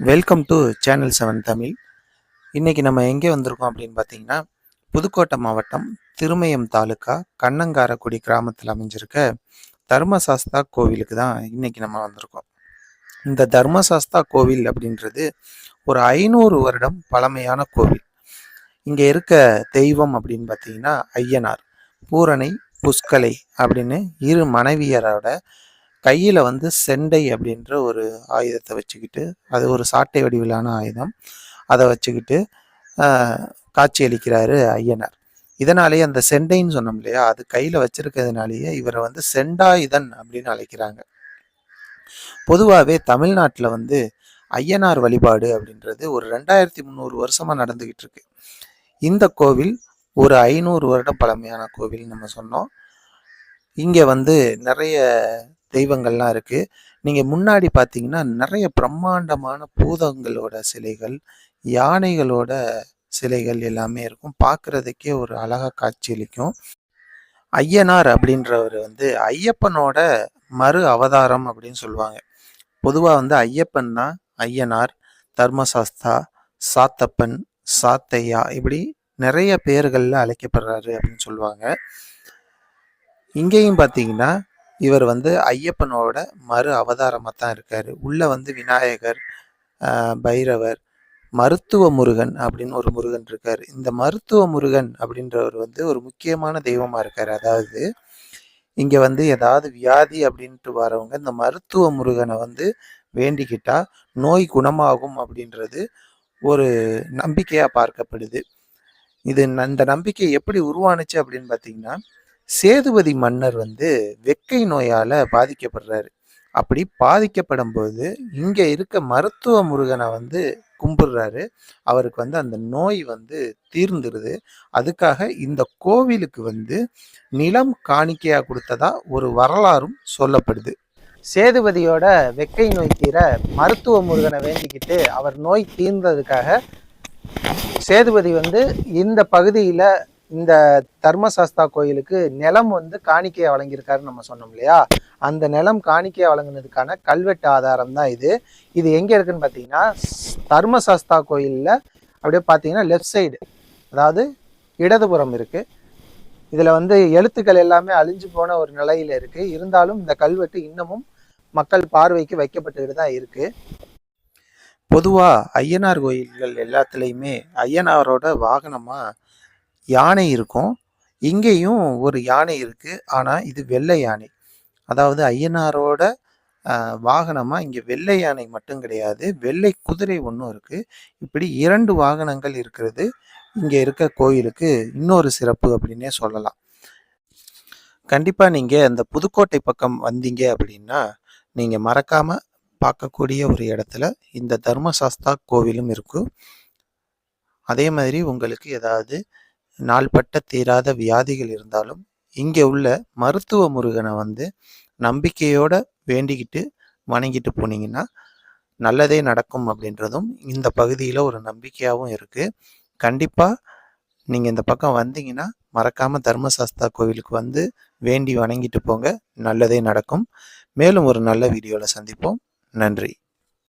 Welcome to channel seven Tamil இன்றைக்கி நம்ம எங்கே வந்திருக்கோம் அப்படின்னு பார்த்தீங்கன்னா புதுக்கோட்டை மாவட்டம் திருமயம் தாலுக்கா கண்ணங்காரக்குடி கிராமத்தில் அமைஞ்சிருக்க தர்மசாஸ்தா கோவிலுக்கு தான் இன்னைக்கு நம்ம வந்திருக்கோம். இந்த தர்மசாஸ்தா கோவில் அப்படின்றது ஒரு ஐநூறு வருடம் பழமையான கோவில். இங்கே இருக்க தெய்வம் அப்படின்னு பார்த்தீங்கன்னா ஐயனார். பூரணை புஷ்கலை அப்படின்னு இரு மனைவியரோட கையில் வந்து செண்டை அப்படின்ற ஒரு ஆயுதத்தை வச்சுக்கிட்டு அது ஒரு சாட்டை வடிவிலான ஆயுதம். அதை வச்சுக்கிட்டு காட்சியளிக்கிறாரு ஐயனார். இதனாலேயே அந்த செண்டைன்னு சொன்னோம் இல்லையா அது கையில் வச்சிருக்கிறதுனாலேயே இவரை வந்து செண்டாயுதன் அப்படின்னு அழைக்கிறாங்க. பொதுவாகவே தமிழ்நாட்டில் வந்து ஐயனார் வழிபாடு அப்படின்றது ஒரு ரெண்டாயிரத்தி முந்நூறு வருஷமாக நடந்துக்கிட்டு இருக்கு. இந்த கோவில் ஒரு ஐநூறு வருடம் பழமையான கோவில் நம்ம சொன்னோம். இங்கே வந்து நிறைய தெய்வங்கள்லாம் இருக்குது நீங்கள் முன்னாடி பார்த்தீங்கன்னா நிறைய பிரம்மாண்டமான பூதங்களோட சிலைகள் யானைகளோட சிலைகள் எல்லாமே இருக்கும். பார்க்குறதுக்கே ஒரு அழகா காட்சியளிக்கும் ஐயனார் அப்படின்றவர் வந்து ஐயப்பனோட மறு அவதாரம் அப்படின்னு சொல்லுவாங்க. பொதுவாக வந்து ஐயப்பன் தான் ஐயனார் தர்மசாஸ்தா சாத்தப்பன் சாத்தையா இப்படி நிறைய பேர்களில் அழைக்கப்படுறாரு அப்படின்னு சொல்லுவாங்க. இங்கேயும் பார்த்தீங்கன்னா இவர் வந்து ஐயப்பனோட மறு அவதாரமாக தான் இருக்கார். உள்ளே வந்து விநாயகர் பைரவர் மருத்துவ முருகன் அப்படின்னு ஒரு முருகன் இருக்கார். இந்த மருத்துவ முருகன் அப்படின்றவர் வந்து ஒரு முக்கியமான தெய்வமாக இருக்கார். அதாவது இங்கே வந்து ஏதாவது வியாதி அப்படின்ட்டு வரவங்க இந்த மருத்துவ முருகனை வந்து வேண்டிக்கிட்டா நோய் குணமாகும் அப்படின்றது ஒரு நம்பிக்கையாக பார்க்கப்படுது. இது அந்த இந்த நம்பிக்கை எப்படி உருவானுச்சு அப்படின்னு பார்த்தீங்கன்னா சேதுபதி மன்னர் வந்து வெக்கை நோயால பாதிக்கப்படுறாரு. அப்படி பாதிக்கப்படும் போது இங்க இருக்க மருத்துவ முருகனை வந்து கும்பிடுறாரு. அவருக்கு வந்து அந்த நோய் வந்து தீர்ந்துருது. அதுக்காக இந்த கோவிலுக்கு வந்து நிலம் காணிக்கையா கொடுத்ததா ஒரு வரலாறும் சொல்லப்படுது. சேதுபதியோட வெக்கை நோய் தீர மருத்துவ முருகனை வேண்டிக்கிட்டு அவர் நோய் தீர்ந்ததுக்காக சேதுபதி வந்து இந்த பகுதியில் இந்த தர்மசாஸ்தா கோயிலுக்கு நிலம் வந்து காணிக்கையை வழங்கியிருக்காருன்னு நம்ம சொன்னோம் இல்லையா? அந்த நிலம் காணிக்கையை வழங்கினதுக்கான கல்வெட்டு ஆதாரம் தான் இது. இது எங்கே இருக்குன்னு பார்த்தீங்கன்னா தர்மசாஸ்தா கோயிலில் அப்படியே பார்த்தீங்கன்னா லெஃப்ட் சைடு அதாவது இடதுபுறம் இருக்குது இதில் வந்து எழுத்துக்கள் எல்லாமே அழிஞ்சு போன ஒரு நிலையில் இருக்குது இருந்தாலும் இந்த கல்வெட்டு இன்னமும் மக்கள் பார்வைக்கு வைக்கப்பட்டுக்கிட்டு தான் இருக்குது பொதுவாக ஐயனார் கோயில்கள் எல்லாத்துலேயுமே ஐயனாரோட வாகனமாக யானை இருக்கும். இங்கேயும் ஒரு யானை இருக்குது ஆனால் இது வெள்ளை யானை. அதாவது ஐயனாரோட வாகனமாக இங்கே வெள்ளை யானை மட்டும் கிடையாது. வெள்ளை குதிரை ஒன்றும் இருக்கு. இப்படி இரண்டு வாகனங்கள் இருக்கிறது. இங்கே இருக்க கோயிலுக்கு இன்னொரு சிறப்பு அப்படின்னே சொல்லலாம். கண்டிப்பாக நீங்கள் அந்த புதுக்கோட்டை பக்கம் வந்தீங்க அப்படின்னா நீங்கள் மறக்காமல் பார்க்கக்கூடிய ஒரு இடத்துல இந்த தர்மசாஸ்தா கோவிலும் இருக்கும். அதே மாதிரி உங்களுக்கு ஏதாவது நாள்பட்ட தீராத வியாதிகள் இருந்தாலும் இங்கே உள்ள மருத்துவ முருகனை வந்து நம்பிக்கையோட வேண்டிக்கிட்டு வணங்கிட்டு போனீங்கன்னா நல்லதே நடக்கும் அப்படின்றதும் இந்த பகுதியில் ஒரு நம்பிக்கையாகவும் இருக்குது கண்டிப்பாக நீங்கள் இந்த பக்கம் வந்தீங்கன்னா மறக்காமல் தர்மசாஸ்தா கோவிலுக்கு வந்து வேண்டி வணங்கிட்டு போங்க. நல்லதே நடக்கும். மேலும் ஒரு நல்ல வீடியோவில் சந்திப்போம். நன்றி.